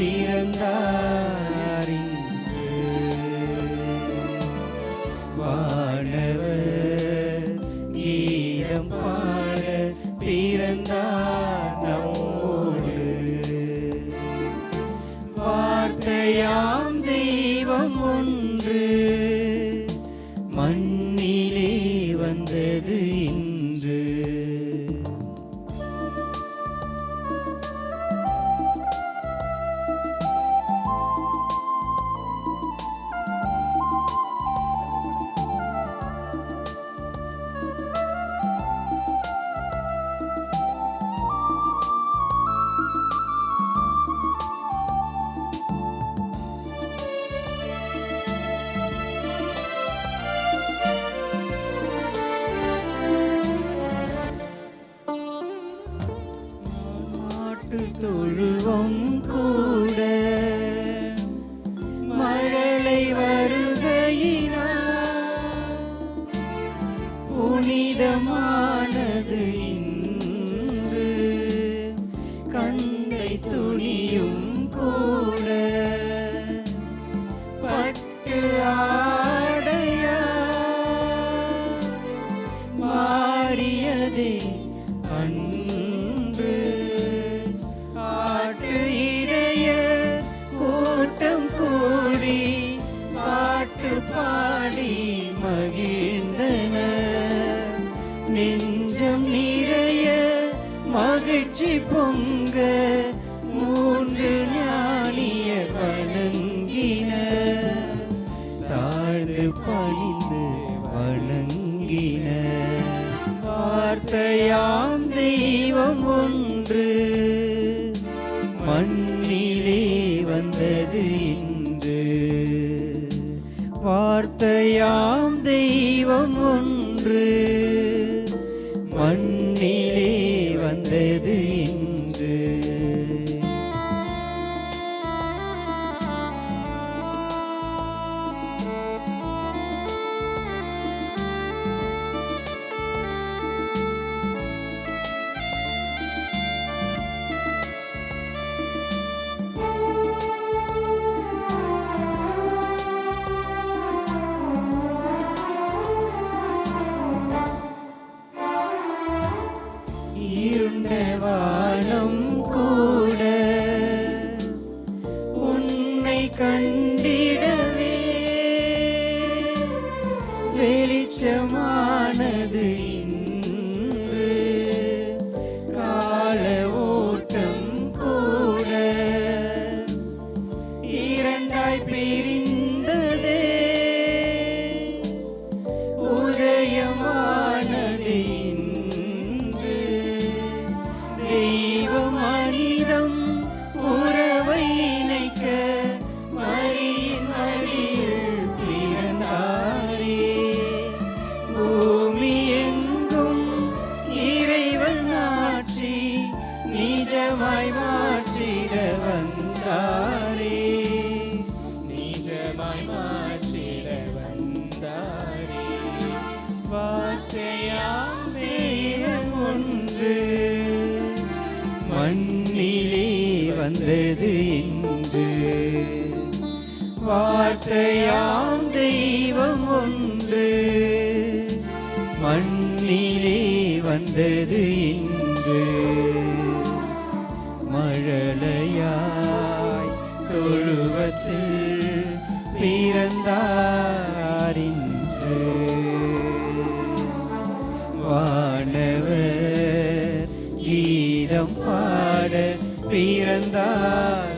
பிறந்தார். மகிழ்ச்சி பொங்க. பிறந்தார் வானவர் கீதம் பாட பிறந்தார்.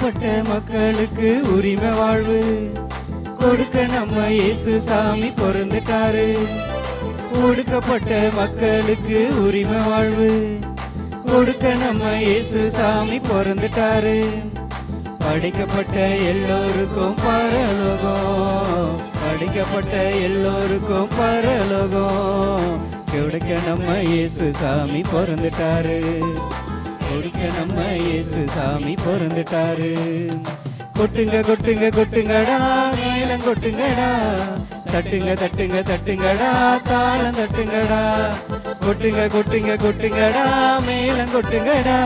பாவப்பட்ட மக்களுக்கு உரிமை வாழ்வு. கொடுக்க நம்ம இயேசு சாமி பிறந்துட்டாரு. ஒடுக்கப்பட்ட மக்களுக்கு உரிமை வாழ்வு. கொடுக்க நம்ம இயேசு சாமி பிறந்துட்டாரு. படிக்கப்பட்ட எல்லோருக்கும் பரலோகம். படிக்கப்பட்ட எல்லோருக்கும் பரலோகம். கொடுக்க நம்ம இயேசு சாமி பிறந்துட்டாரு. நம்ம இயேசு சாமி பிறந்துட்டாரு. கொட்டுங்க கொட்டுங்க கொட்டுங்கடா நீளம் கொட்டுங்கடா. தட்டுங்க தட்டுங்க தட்டுங்கடா தாளம் தட்டுங்கடா. கொட்டுங்க கொட்டுங்க கொட்டுங்கடா மேளம் கொட்டுங்கடா.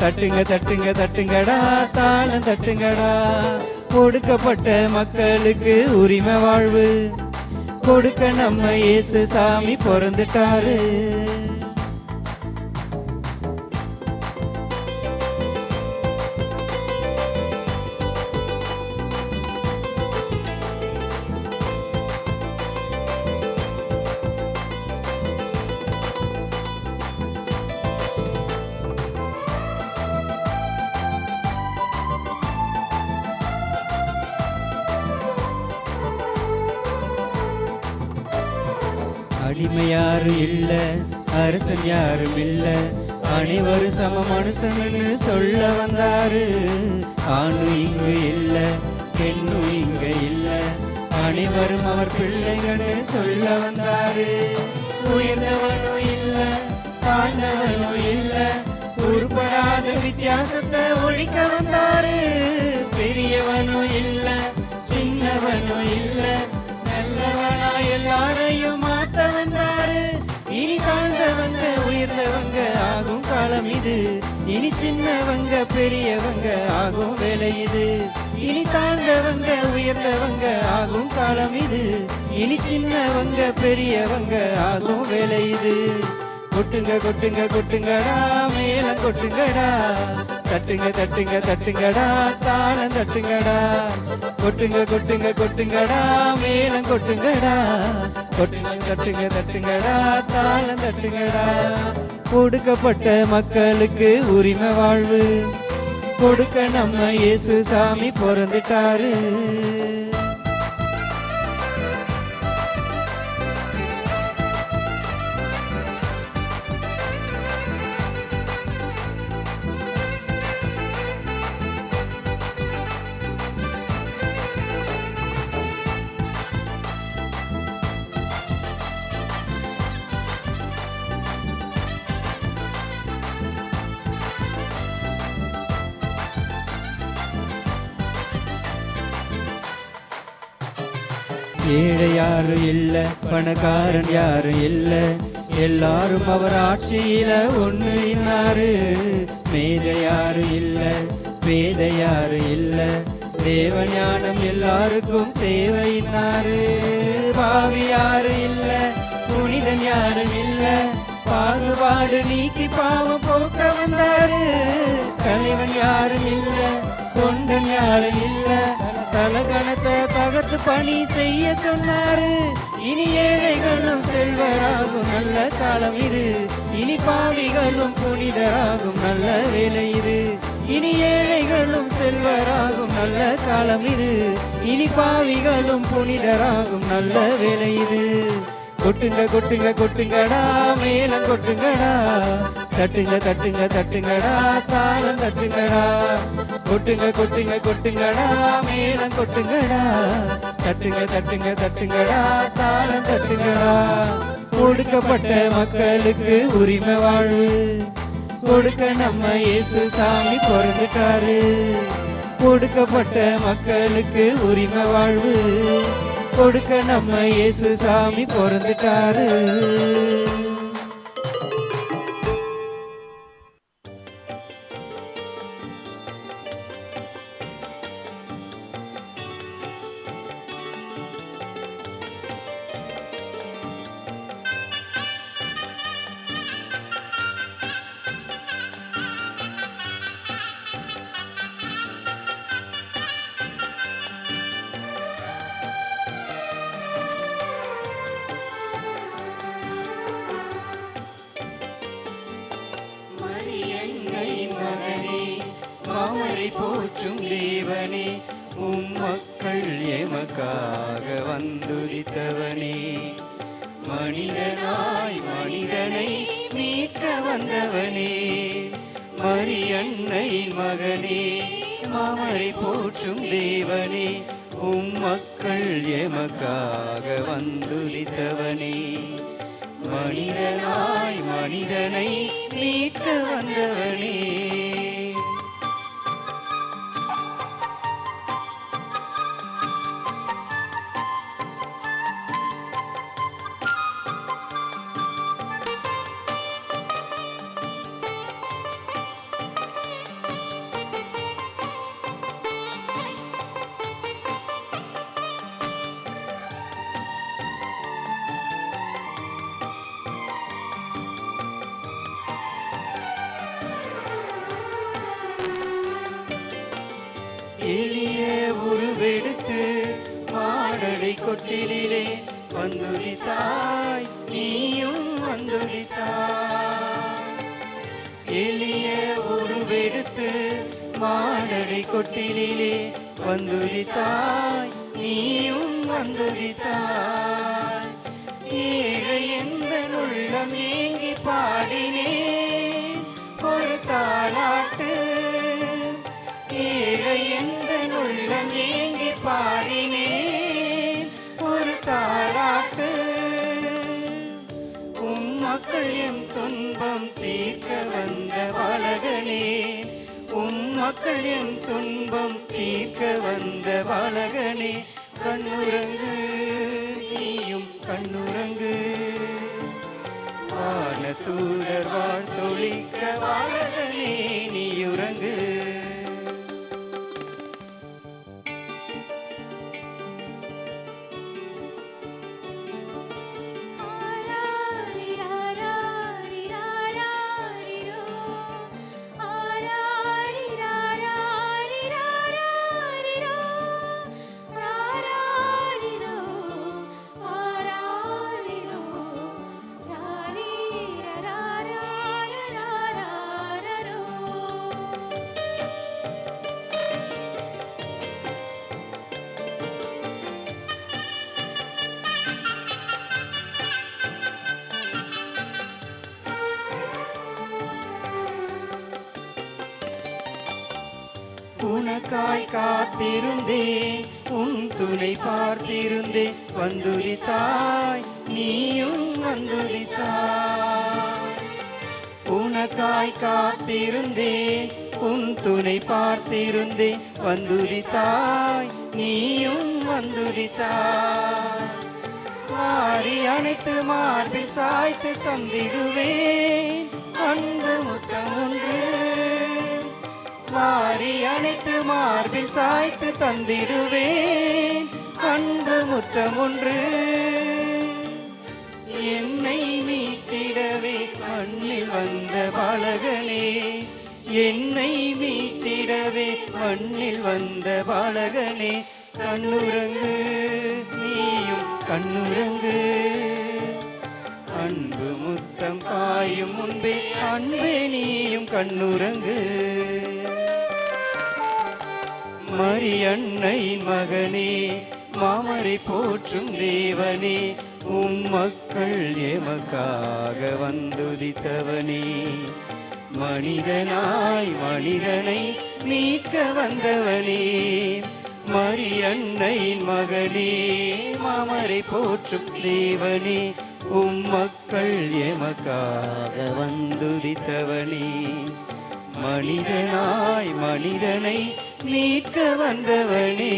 தட்டுங்க தட்டுங்க தட்டுங்கடா தாளம் தட்டுங்கடா. கொடுக்கப்பட்ட மக்களுக்கு உரிமை வாழ்வு. கொடுக்க நம்ம இயேசு சாமி பிறந்துட்டாரு. அடிமை யாரும் இல்ல அரசன் யாரும் இல்ல அனைவரும் சம மனுஷன்னு சொல்ல வந்தாரு. ஆணு இங்கு இல்ல பெண்ணு இங்க இல்ல. அனைவரும் அவர் பிள்ளைகள்னு சொல்ல வந்தாரு. உயர்ந்தவனும் இல்ல தாழ்ந்தவனும் இல்ல. உருப்படாத வித்தியாசத்தை ஒழிக்க வந்தாரு. பெரியவனும் இல்லை காலம் இது. இனி சின்னவங்க பெரியவங்க ஆகும் வேலை இது. இனி தாழ்ந்தவங்க உயர்ந்தவங்க ஆகும் காலம் இது. இனி சின்னவங்க பெரியவங்க ஆகும் வேலை இது. கொட்டுங்க கொட்டுங்க கொட்டுங்கடா மேலம் கொட்டுங்கடா. தட்டுங்க தட்டுங்க தட்டுங்கடா தாளம் தட்டுங்கடா. கொட்டுங்க கொட்டுங்க கொட்டுங்கடா மேலம் கொட்டுங்கடா. கொட்டுங்க தட்டுங்க தட்டுங்கடா தாளம் தட்டுங்கடா. கொடுக்கப்பட்ட மக்களுக்கு உரிமை வாழ்வு. கொடுக்க நம்ம இயேசு சாமி பிறந்துட்டாரு. ஏழை யாரும் இல்லை பணக்காரன் யாரும் இல்லை. எல்லாரும் அவர் ஆட்சியில ஒன்று இன்னாரு மேத யாரும் இல்லை பேத யாரும் இல்லை. தேவ ஞானம் எல்லாருக்கும் தேவையினாரு. பாவி யாரும் இல்லை புனிதன் யாரும் இல்லை. பாகுபாடு நீக்கி பாவம் போக்க வந்தாரு. தலைவன் யாரும் இல்லை தொண்டன் யாரும் இல்லை. தலகணத்தை தகர்த்து பணி செய்ய சொன்னாரு. இனி ஏழைகளும் செல்வராகும் நல்ல காலம் இது. இனி பாவிகளும் புனிதராகும் நல்ல வேலை இது. இனி ஏழைகளும் செல்வராகும் நல்ல காலம் இது. இனி பாவிகளும் புனிதராகும் நல்ல வேலை இது. கொட்டுங்க கொட்டுங்க கொட்டுங்கடா மேலம் கொட்டுங்கடா. தட்டுங்க தட்டுங்க தட்டுங்கடா தாளம் தட்டுங்கடா. கொட்டுங்க கொட்டுங்க கொட்டுங்கடா மேளம் கொட்டுங்கடா. தட்டுங்க தட்டுங்க தட்டுங்கடா தாளம் தட்டுங்கடா. ஒடுக்கப்பட்ட மக்களுக்கு உரிமை வாழ்வு. கொடுக்க நம்ம இயேசு சாமி பிறந்துட்டாரு. கொடுக்கப்பட்ட மக்களுக்கு உரிமை வாழ்வு. கொடுக்க நம்ம இயேசு சாமி பிறந்துட்டாரு. வந்தவனே மனிதனாய் மனிதனை மீட்க வந்தவனே. எடுத்து மாடடை கொட்டிலே வந்துரித்தாய் நீயும் வந்துரித்தாய் ஏழை எந்த உள்ளமே உம் மக்கள் துன்பம் தீர்க்க வந்த பாலகனே கண்ணுரங்கு நீயும் கண்ணுரங்கு. வான தூதர் வாழ்த்தொழிக்க பாலகனே நீயுறங்கு காத்திருந்தேன் உன் துணை பார்த்திருந்தேன் வந்துரித்தாய் நீயும் வந்துரித்தாய் உனக்காய் காத்திருந்தேன் உன் துணை பார்த்திருந்தேன் வந்துரித்தாய் நீயும் வந்துரித்தாய் மாறி அனைத்து மார்பில் சாய்த்து தந்திடுவேன் அன்பு முத்தம் ஒன்று. மாறி அனைத்து மார்பில் சாய்த்து தந்திடுவேன். அன்பு முத்தம் ஒன்று. என்னை மீட்டிடவே மண்ணில் வந்த பாலகனே. என்னை மீட்டிடவே மண்ணில் வந்த பாலகனே. கண்ணுரங்கு நீயும் கண்ணுரங்கு அன்பு முத்தம் காயும் முன்பே அன்பே நீயும் கண்ணுரங்கு மரியன்னை மகனே மாமரை போற்றும் தேவனே உம் மக்கள் எமக்காக வந்துதித்தவனே. மனிதனாய் மனிதனை மீட்க வந்தவனே மரியன்னை மகனே மாமரை போற்றும் தேவனே உம் மக்கள் எமக்காக வந்துதித்தவனே. மனிதனாய் மனிதனை மீட்க வந்தவனே.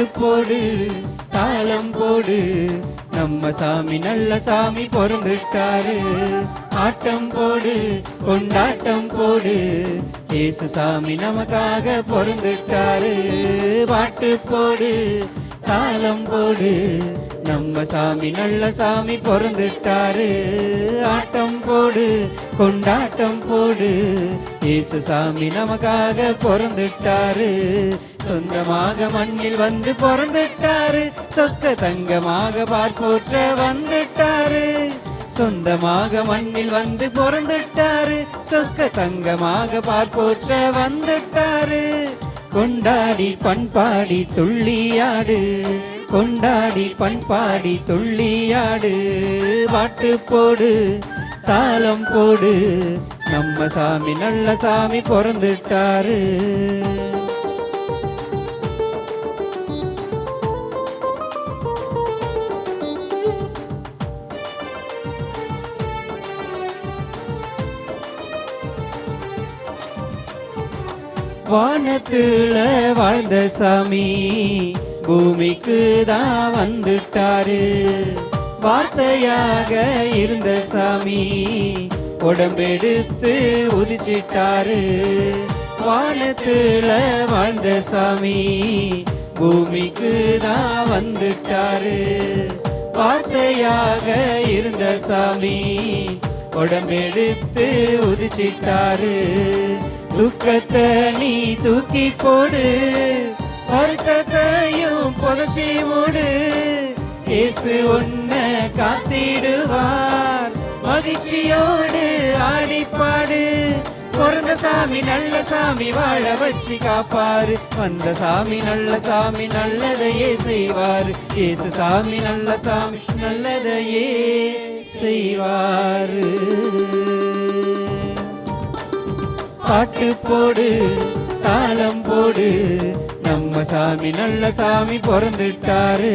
பாட்டு போடு தாளம் போடு. நம்ம சாமி நல்ல சாமி பொறந்துட்டாரு. ஆட்டம் போடு கொண்டாட்டம் போடு. ஏசு சாமி நமக்காக பொறந்துட்டாரு. பாட்டு போடு தாளம் போடு. நம்ம சாமி நல்ல சாமி பிறந்துட்டாரு. ஆட்டம் போடு கொண்டாட்டம் போடு. ஏசு சாமி நமக்காக பிறந்துட்டாரு. சொந்தமாக மண்ணில் வந்து பிறந்துட்டாரு. சொக்க தங்கமாக பார்ப்போற்ற வந்துட்டாரு. சொந்தமாக மண்ணில் வந்து பிறந்துட்டாரு. சொக்க தங்கமாக பார்ப்போற்ற வந்துட்டாரு. கொண்டாடி பண்பாடி துள்ளியாடு. கொண்டாடி பண்பாடி துள்ளியாடு. பாட்டு போடு தாளம் போடு. நம்ம சாமி நல்ல சாமி பிறந்துட்டாரு. வானத்துல வாழ்ந்த சாமி பூமிக்கு தான் வந்துட்டாரு. வார்த்தையாக இருந்த சாமி உடம்பெடுத்து உதிச்சிட்டாரு. வானத்துல வாழ்ந்த சாமி பூமிக்கு தான் வந்துட்டாரு. வார்த்தையாக இருந்த சாமி உடம்பெடுத்து உதிச்சிட்டாரு. துக்கத்தை நீ தூக்கி போடு. வருத்தத்தையும் புதச்சி மூடு. இயேசு ஒன்ன காத்திடுவார். மகிழ்ச்சியோடு ஆடிப்பாடு. பிறந்த சாமி நல்ல சாமி வாழ வச்சு காப்பாரு. வந்த சாமி நல்ல சாமி நல்லதையே செய்வார். இயேசு சாமி நல்ல சாமி நல்லதையே செய்வாரு. பாட்டு போடு தாளம் போடு. நம்ம சாமி நல்ல சாமி பிறந்துட்டாரு.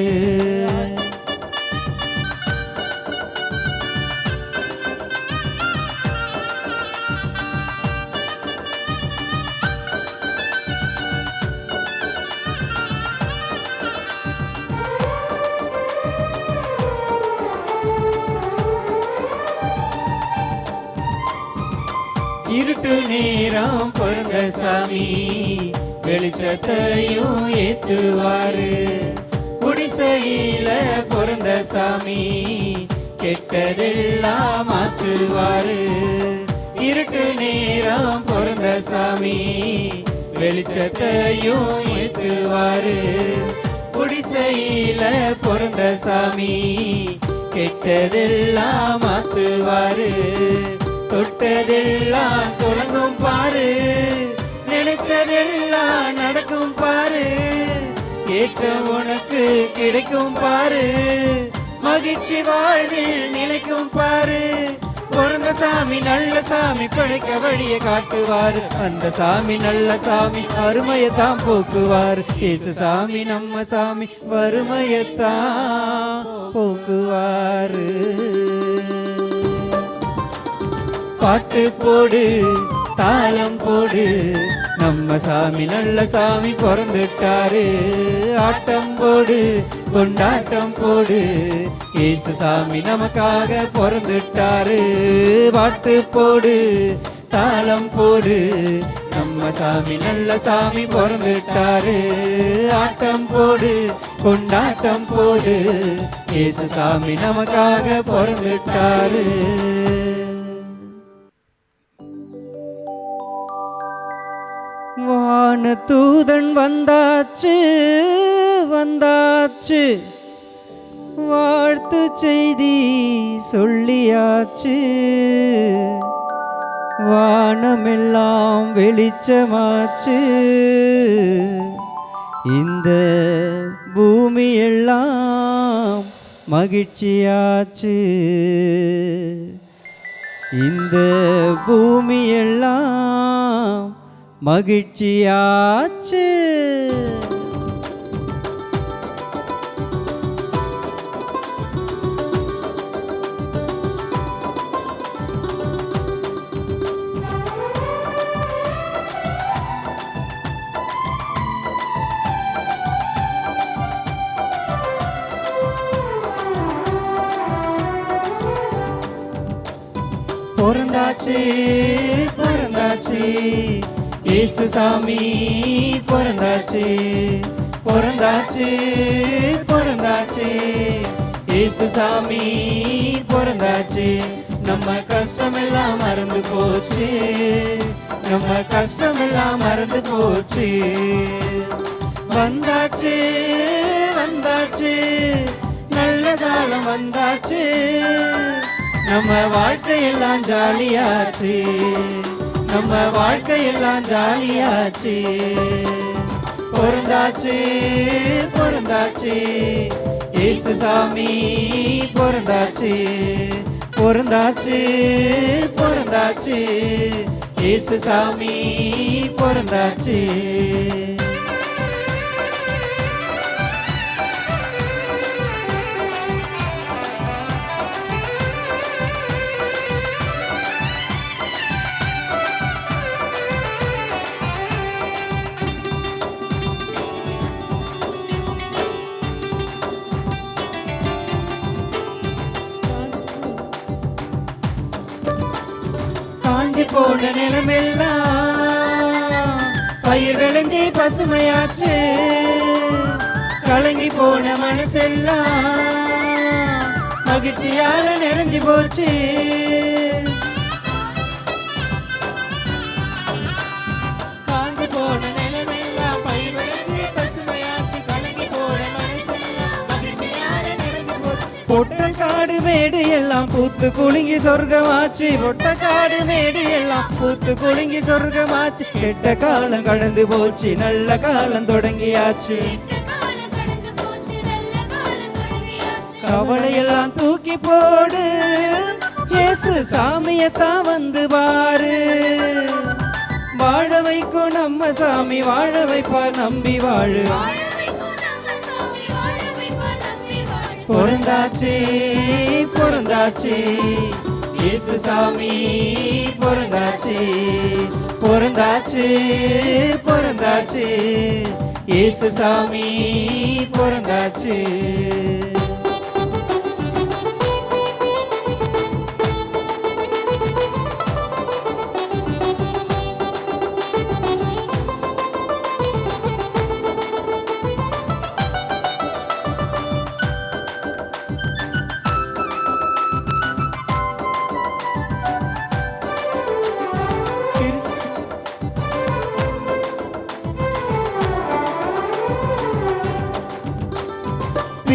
சாமி வெளிச்சத்தையும் ஏத்துவாரு. குடிசையில பிறந்த சாமி கெட்டதெல்லாம் மாத்துவாரு. இருட்டு நேரம் பிறந்த சாமி வெளிச்சத்தையும் ஏத்துவாரு. குடிசையில பிறந்த சாமி கெட்டதெல்லாம் மாத்துவாரு. தொட்டதெல்லாம் தொடங்கும் பாரு. நினைச்சதெல்லாம் நடக்கும் பாரு. ஏற்றம் உனக்கு கிடைக்கும் பாரு. மகிழ்ச்சி வாழ்வில் நிலைக்கும் பாரு. பிறந்த சாமி நல்ல சாமி பிழைக்க வழியை காட்டுவார். அந்த சாமி நல்ல சாமி வறுமையத்தான் போக்குவார். இயேசு சாமி நம்ம சாமி வறுமையத்தான் போக்குவாரு. பாட்டு போடு தாளம் போடு நம்ம சாமி நல்ல சாமி பிறந்துட்டாரு. ஆட்டம் போடு கொண்டாட்டம் போடு. ஏசு சாமி நமக்காக பிறந்துட்டாரு. பாட்டு போடு தாளம் போடு. நம்ம சாமி நல்ல சாமி பிறந்துட்டாரு. ஆட்டம் போடு கொண்டாட்டம் போடு. ஏசு சாமி நமக்காக பிறந்துட்டாரு. வான தூதன் வந்தாச்சு வந்தாச்சு. வாழ்த்து செய்தி சொல்லியாச்சு. வானமெல்லாம் வெளிச்சமாச்சு. இந்த பூமியெல்லாம் மகிழ்ச்சியாச்சு. இந்த பூமியெல்லாம் மகிழ்ச்சியாச்சு. பிறந்தாச்சு பிறந்தாச்சு. இயேசு சாமி பிறந்தாச்சு பிறந்தாச்சு பிறந்தாச்சு. இயேசு சாமி பிறந்தாச்சு. நம்ம கஷ்டம் எல்லாம் மறந்து போச்சு. நம்ம கஷ்டம் எல்லாம் மறந்து போச்சு. வந்தாச்சு வந்தாச்சு. நல்ல காலம் வந்தாச்சு. நம்ம வாழ்க்கையெல்லாம் ஜாலியாச்சு. நம்ம வாழ்க்கையெல்லாம் ஜாலியாச்சு. பொருந்தாச்சு பொருந்தாச்சு இயேசு சாமி பொருந்தாச்சு பொருந்தாச்சு பொருந்தாச்சு இயேசு சாமி பொருந்தாச்சு போன நிலமெல்லாம் பயிர் விளைஞ்சி பசுமையாச்சு. கலங்கி போன மனசெல்லாம் மகிழ்ச்சியால நிறைஞ்சு போச்சு. பொட்டல் பொட்டக்காடு மேடு எல்லாம் பூத்து குலுங்கி சொர்க்கமாச்சு. பொட்டக்காடு மேடு எல்லாம் பூத்து குலுங்கி சொர்க்கமாச்சு. கெட்ட காலம் கடந்து போச்சு நல்ல காலம் தொடங்கியாச்சு. காலம் கடந்து போச்சு நல்ல காலம் தொடங்கியாச்சு கவலையெல்லாம் தூக்கி போடு இயேசு சாமியத்தான் வந்து பாரு. வாழ வைக்கும் நம்ம சாமி வாழ வைப்பார் நம்பி வாழு. பொருந்தாச்சு பொருந்தாச்சு. இயேசு சாமி பொருந்தாச்சு. பொருந்தாச்சு பொருந்தாச்சு. இயேசு சாமி பொருந்தாச்சு.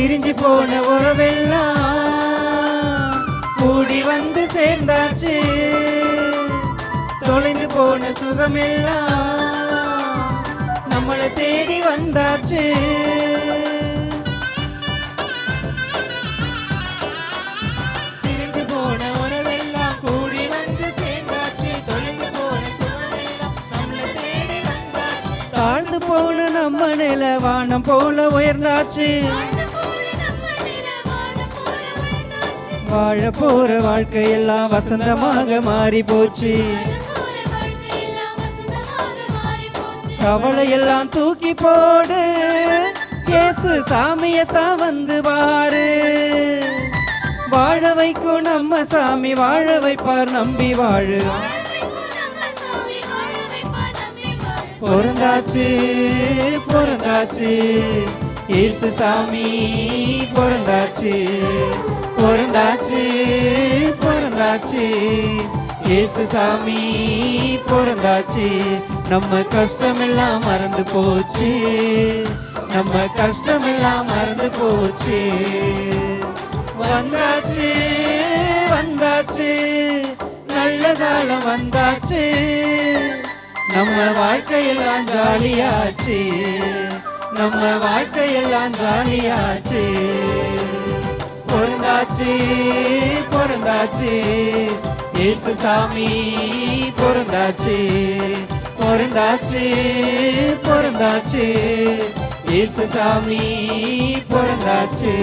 பிரிஞ்சு போன உறவெல்லாம் கூடி வந்து சேர்ந்தாச்சு. தொலைந்து போன சுகமெல்லாம் நம்மளை தேடி வந்தாச்சு. போன போன தாழ்ந்து போன நம்ம நில வானம் போல உயர்ந்தாச்சு. வாழ போற வாழ்க்கையெல்லாம் வசந்தமாக மாறி போச்சு. வாழ போற கவலையெல்லாம் தூக்கி போடு. இயேசு சாமியத்தான் வந்து பாரு. வாழ வைக்கும் நம்ம சாமி வாழ வைப்பார் நம்பி வாழு. பொருந்தாச்சு பொருந்தாச்சு இயேசு சாமி பொருந்தாச்சு பொருந்தாச்சு பொருந்தாச்சு இயேசு சாமி பொருந்தாச்சு நம்ம கஷ்டமெல்லாம் மறந்து போச்சு. நம்ம கஷ்டமெல்லாம் மறந்து போச்சு. வந்தாச்சு வந்தாச்சு. நல்ல காலம் வந்தாச்சு. நம்ம வாழ்க்கையெல்லாம் ஜாலியாச்சு. நம்ம வாழ்க்கையெல்லாம் ஜாலியாச்சு. பிறந்தாச்சு பிறந்தாச்சு. இயேசு சாமி பிறந்தாச்சு பிறந்தாச்சு பிறந்தாச்சு. இயேசு சாமி பிறந்தாச்சு.